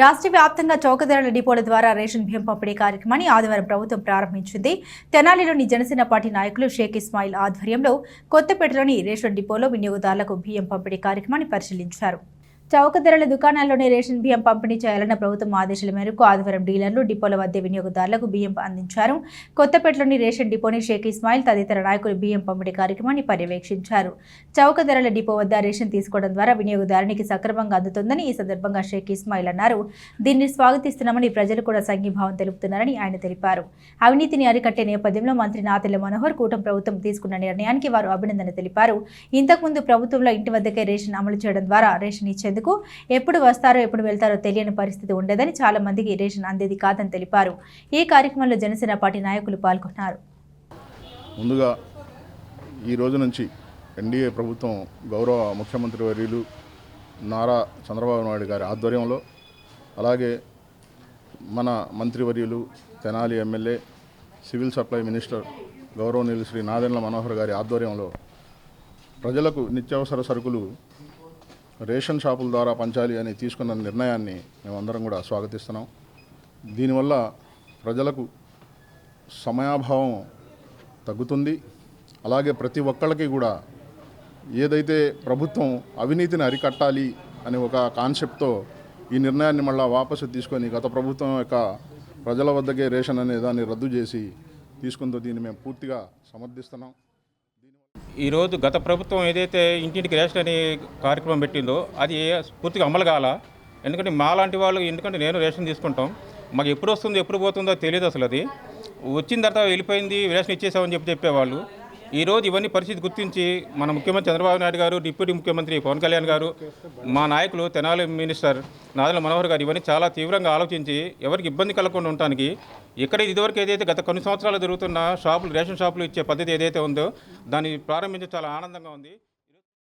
రాష్ట్ర వ్యాప్తంగా చౌకధరల డిపోల ద్వారా రేషన్ బియ్యం పంపిణీ కార్యక్రమాన్ని ఆదివారం ప్రభుత్వం ప్రారంభించింది. తెనాలిలోని జనసేన పార్టీ నాయకులు షేక్ ఇస్మాయిల్ ఆధ్వర్యంలో కొత్తపేటలోని రేషన్ డిపోలో వినియోగదారులకు బియ్యం పంపిణీ కార్యక్రమాన్ని పరిశీలించారు. చౌక ధరల దుకాణాల్లోనే రేషన్ బియ్యం పంపిణీ చేయాలన్న ప్రభుత్వం ఆదేశాల మేరకు ఆదివారం డీలర్లు డిపోల వద్ద వినియోగదారులకు బియ్యం అందించారు. కొత్తపేటలోని రేషన్ డిపోని షేక్ ఇస్మాయిల్ తదితర నాయకులు బియ్యం పంపిణీ కార్యక్రమాన్ని పర్యవేక్షించారు. చౌక ధరల డిపో వద్ద రేషన్ తీసుకోవడం ద్వారా వినియోగదారునికి సక్రమంగా అందుతుందని ఈ సందర్భంగా షేక్ ఇస్మాయిల్ అన్నారు. దీన్ని స్వాగతిస్తున్నామని ప్రజలు కూడా సంఘీభావం తెలుపుతున్నారని ఆయన తెలిపారు. అవినీతిని అరికట్టే నేపథ్యంలో మంత్రి నాతెల్ల మనోహర్ కూటమి ప్రభుత్వం తీసుకున్న నిర్ణయానికి వారు అభినందన తెలిపారు. ఇంతకుముందు ప్రభుత్వంలో ఇంటి వద్దకే రేషన్ అమలు చేయడం ద్వారా రేషన్ ఇచ్చేందుకు ఎప్పుడు వస్తారో ఎప్పుడు వెళ్తారో తెలియని పరిస్థితి ఉండేదని చాలా మందికి రేషన్ అందేది కాదని తెలిపారు. ఈ కార్యక్రమంలో జనసేన పార్టీ నాయకులు పాల్గొన్నారు. ముందుగా ఈ రోజు నుంచి ఎన్డీఏ ప్రభుత్వం గౌరవ ముఖ్యమంత్రి వర్యులు నారా చంద్రబాబు నాయుడు గారి ఆధ్వర్యంలో అలాగే మన మంత్రివర్యులు Tenali MLA civil supply minister గౌరవనీయులు శ్రీ నాదెండ్ల మనోహర్ గారి ఆధ్వర్యంలో ప్రజలకు నిత్యావసర సరుకులు రేషన్ షాపుల ద్వారా పంచాలి అని తీసుకున్న నిర్ణయాన్ని మేమందరం కూడా స్వాగతిస్తున్నాం. దీనివల్ల ప్రజలకు సమయాభావం తగ్గుతుంది. అలాగే ప్రతి ఒక్కళ్ళకి కూడా ఏదైతే ప్రభుత్వం అవినీతిని అరికట్టాలి అనే ఒక కాన్సెప్ట్తో ఈ నిర్ణయాన్ని మళ్ళీ వాపసు తీసుకొని గత ప్రభుత్వం యొక్క ప్రజల వద్దకే రేషన్ అనే దాన్ని రద్దు చేసి తీసుకుందో దీన్ని మేము పూర్తిగా సమర్థిస్తున్నాం. ఈరోజు గత ప్రభుత్వం ఏదైతే ఇంటింటికి రేషన్ అనే కార్యక్రమం పెట్టిందో అది పూర్తిగా అమలు కాల? ఎందుకంటే మా లాంటి వాళ్ళు ఎందుకంటే నేను రేషన్ తీసుకుంటాం మాకు ఎప్పుడు వస్తుందో ఎప్పుడు పోతుందో తెలియదు అసలు అది. వచ్చిన తర్వాత వెళ్ళిపోయింది రేషన్ ఇచ్చేసామని చెప్పి చెప్పేవాళ్ళు. ఈరోజు ఇవన్నీ పరిస్థితి గుర్తించి మన ముఖ్యమంత్రి చంద్రబాబు నాయుడు గారు డిప్యూటీ ముఖ్యమంత్రి పవన్ కళ్యాణ్ గారు మా నాయకులు తెనాలి మినిస్టర్ నాదల మనోహర్ గారు ఇవన్నీ చాలా తీవ్రంగా ఆలోచించి ఎవరికి ఇబ్బంది కలగకుండా ఉండటానికి ఇక్కడ ఇదివరకు ఏదైతే గత కొన్ని సంవత్సరాలు జరుగుతున్న షాపులు రేషన్ షాపులు ఇచ్చే పద్ధతి ఏదైతే ఉందో దాన్ని ప్రారంభించడం చాలా ఆనందంగా ఉంది.